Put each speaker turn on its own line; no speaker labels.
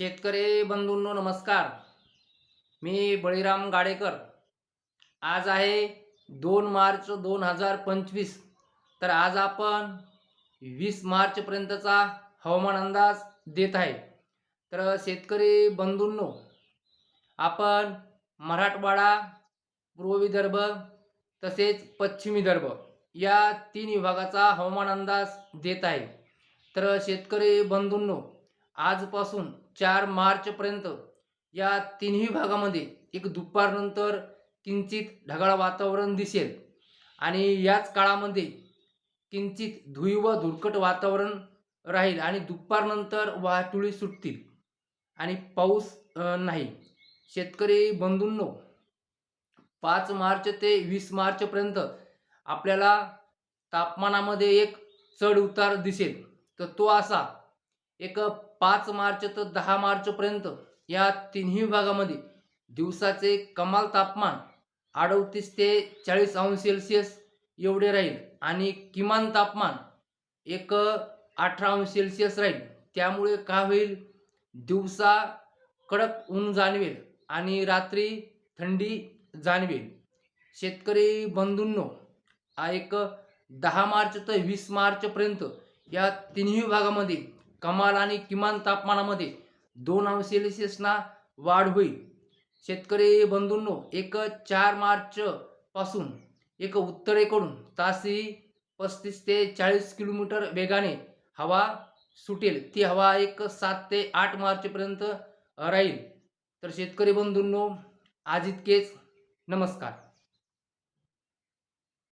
शेतकरी बंधूंनो नमस्कार. मी बळीराम गाडेकर. आज आहे दोन मार्च दोन हजार पंचवीस. तर आज आपण वीस मार्चपर्यंतचा हवामान अंदाज देत आहे. तर शेतकरी बंधूंनो आपण मराठवाडा पूर्व विदर्भ तसेच पश्चिम विदर्भ या तीन विभागाचा हवामान अंदाज देत आहे. तर शेतकरी बंधूंनो आजपासून चार मार्चपर्यंत या तिन्ही भागामध्ये एक दुपारनंतर किंचित ढगाळ वातावरण दिसेल. आणि याच काळामध्ये किंचित धुई व धुरकट वातावरण राहील आणि दुपारनंतर वाहतुळी सुटतील. आणि पाऊस नाही. शेतकरी बंधूंनो पाच मार्च ते वीस मार्चपर्यंत आपल्याला तापमानामध्ये एक चढ उतार दिसेल. तर तो असा एक पाच मार्च तर दहा मार्चपर्यंत या तिन्ही विभागामध्ये दिवसाचे कमाल तापमान अडतीस ते चाळीस अंश सेल्सिअस एवढे राहील आणि किमान तापमान एक अठरा अंश सेल्सिअस राहील. त्यामुळे काय होईल? दिवसा कडक ऊन जाणवेल आणि रात्री थंडी जाणवेल. शेतकरी बंधूंनो हा एक दहा मार्च ते वीस मार्चपर्यंत या तिन्ही विभागामध्ये कमाल आणि किमान तापमानामध्ये दोन अंश सेल्सिअसना वाढ होईल. शेतकरी बंधूंनो एक चार मार्च पासून एक उत्तरेकडून तासी पस्तीस ते चाळीस किलोमीटर वेगाने हवा सुटेल. ती हवा एक सात ते आठ मार्चपर्यंत राहील. तर शेतकरी बंधूंनो आज इतकेच. नमस्कार.